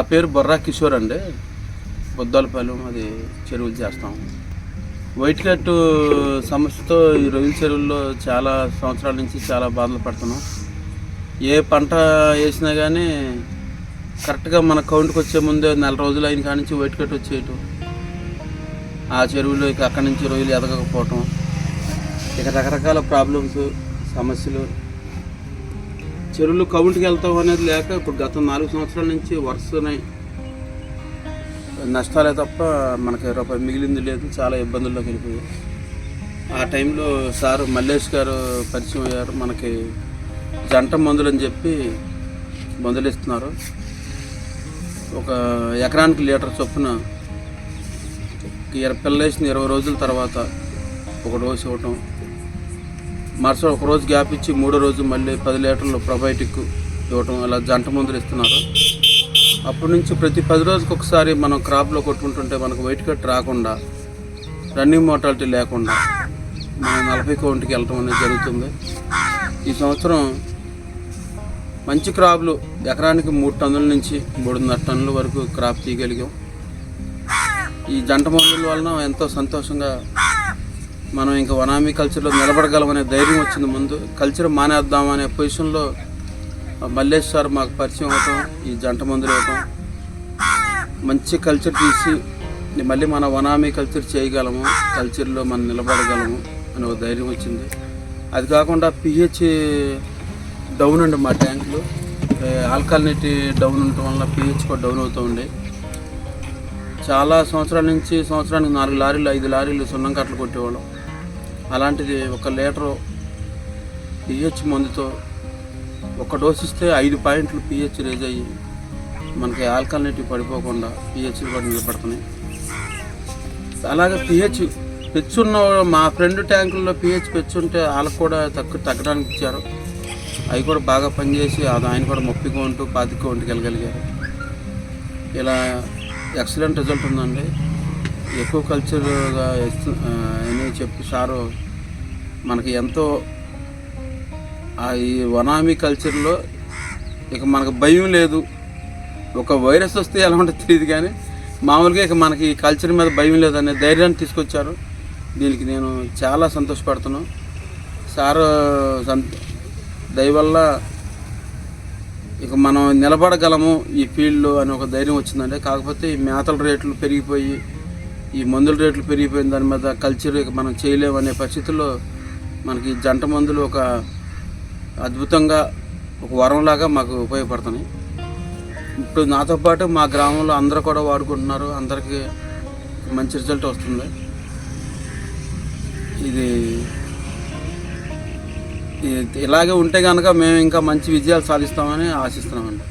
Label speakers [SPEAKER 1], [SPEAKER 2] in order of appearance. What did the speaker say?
[SPEAKER 1] పేరు బొర్రా కిషోర్ అండి. బొద్దాలపల్లి అది చెరువులు చేస్తాం. వైట్ కట్ సమస్యతో ఈ రొయ్యల చెరువుల్లో చాలా సంవత్సరాల నుంచి చాలా బాధలు పడుతున్నాం. ఏ పంట వేసినా కానీ కరెక్ట్గా మన కౌంట్కి వచ్చే ముందే నెల రోజులు అయిన కాడి నుంచి వైట్ కట్ వచ్చేయటం. ఆ చెరువులో ఇక అక్కడి నుంచి రొయ్యలు ఎదగకపోవటం. ఇక రకరకాల ప్రాబ్లమ్స్ సమస్యలు చెరువులు కౌంట్కి వెళ్తాం అనేది లేక ఇప్పుడు గత నాలుగు సంవత్సరాల నుంచి వరుసనే నష్టాలే తప్ప మనకి రూపాయి మిగిలింది లేదు చాలా ఇబ్బందుల్లోకి వెళ్ళిపోయాయి. ఆ టైంలో సార్ మల్లేష్ గారు పరిచయం అయ్యారు మనకి జంట మందులు అని చెప్పి మందులు ఇస్తున్నారు. ఒక ఎకరానికి లీటర్ చొప్పున ఇర- పిల్ల వేసిన ఇరవై రోజుల తర్వాత ఒక డోసు ఇవ్వటం మరుసటి ఒక రోజు గ్యాప్ ఇచ్చి మూడో రోజు మళ్ళీ పది లీటర్లు ప్రొబయోటిక్ ఇవ్వటం అలా జంట మందులు ఇస్తున్నారు. అప్పటి నుంచి ప్రతి పది రోజులకు ఒకసారి మనం క్రాప్లో కొట్టుకుంటుంటే మనకు వైట్ కట్ రాకుండా రన్నింగ్ మోటాలిటీ లేకుండా మనం నలభై కౌంట్కి వెళ్ళటం అనేది జరుగుతుంది. ఈ సంవత్సరం మంచి క్రాప్లు ఎకరానికి మూడు టన్నుల నుంచి మూడున్నర టన్నుల వరకు క్రాప్ తీయగలిగాం. ఈ జంట మందుల వలన ఎంతో సంతోషంగా మనం ఇంకా వనామీ కల్చర్లో నిలబడగలమనే ధైర్యం వచ్చింది ముందు. కల్చర్ మానేద్దాం అనే పొజిషన్లో మల్లేష్ సార్ మాకు పరిచయం అవటం ఈ జంట మందులు ఇవ్వటం మంచి కల్చర్ తీసి మళ్ళీ మన వనామీ కల్చర్ చేయగలము కల్చర్లో మనం నిలబడగలము అనే ఒక ధైర్యం వచ్చింది. అది కాకుండా పిహెచ్ డౌన్ అండి మా ట్యాంకులు ఆల్కాలినిటీ డౌన్ ఉండటం వల్ల పిహెచ్ కూడా డౌన్ అవుతూ ఉండే. చాలా సంవత్సరాల నుంచి సంవత్సరానికి నాలుగు లారీలు ఐదు లారీలు సున్నం కట్టలు కొట్టేవాళ్ళం. అలాంటిది ఒక లీటరు పిహెచ్ మందుతో ఒక డోస్ ఇస్తే ఐదు పాయింట్లు పిహెచ్ రేజ్ అయ్యి మనకి ఆల్కలినిటీ పడిపోకుండా పిహెచ్ కూడా నిలబడుతున్నాయి. అలాగే పిహెచ్ పెచ్చున్న మా ఫ్రెండ్ ట్యాంకుల్లో పిహెచ్ పెచ్చుంటే వాళ్ళకు కూడా తక్కువ తగ్గడానికి ఇచ్చారు. అవి కూడా బాగా పనిచేసి అది ఆయన కూడా మొప్పిగా ఉంటూ పాతిక కౌంటుకి వెళ్ళగలిగారు ఇలా ఎక్సలెంట్ రిజల్ట్ ఉందండి. ఎక్కువ కల్చర్గా అని చెప్పి సారు మనకి ఎంతో ఆ ఈ వనామీ కల్చర్లో ఇక మనకు భయం లేదు. ఒక వైరస్ వస్తే ఎలా ఉంటుందో తెలియదు కానీ మామూలుగా ఇక మనకి ఈ కల్చర్ మీద భయం లేదనే ధైర్యాన్ని తీసుకొచ్చారు. దీనికి నేను చాలా సంతోషపడుతున్నాను సార్ సంత దయవల్ల ఇక మనం నిలబడగలము ఈ ఫీల్డ్లో అని ఒక ధైర్యం వచ్చిందంటే కాకపోతే ఈ మేతల రేట్లు పెరిగిపోయి ఈ మందుల రేట్లు పెరిగిపోయిన దాని మీద కల్చర్ మనం చేయలేము అనే పరిస్థితుల్లో మనకి జంట మందులు ఒక అద్భుతంగా ఒక వరంలాగా మాకు ఉపయోగపడుతున్నాయి. ఇప్పుడు నాతో పాటు మా గ్రామంలో అందరూ కూడా వాడుకుంటున్నారు. అందరికీ మంచి రిజల్ట్ వస్తుంది. ఇది ఇలాగే ఉంటే కనుక మేము ఇంకా మంచి విజయాలు సాధిస్తామని ఆశిస్తున్నామండి.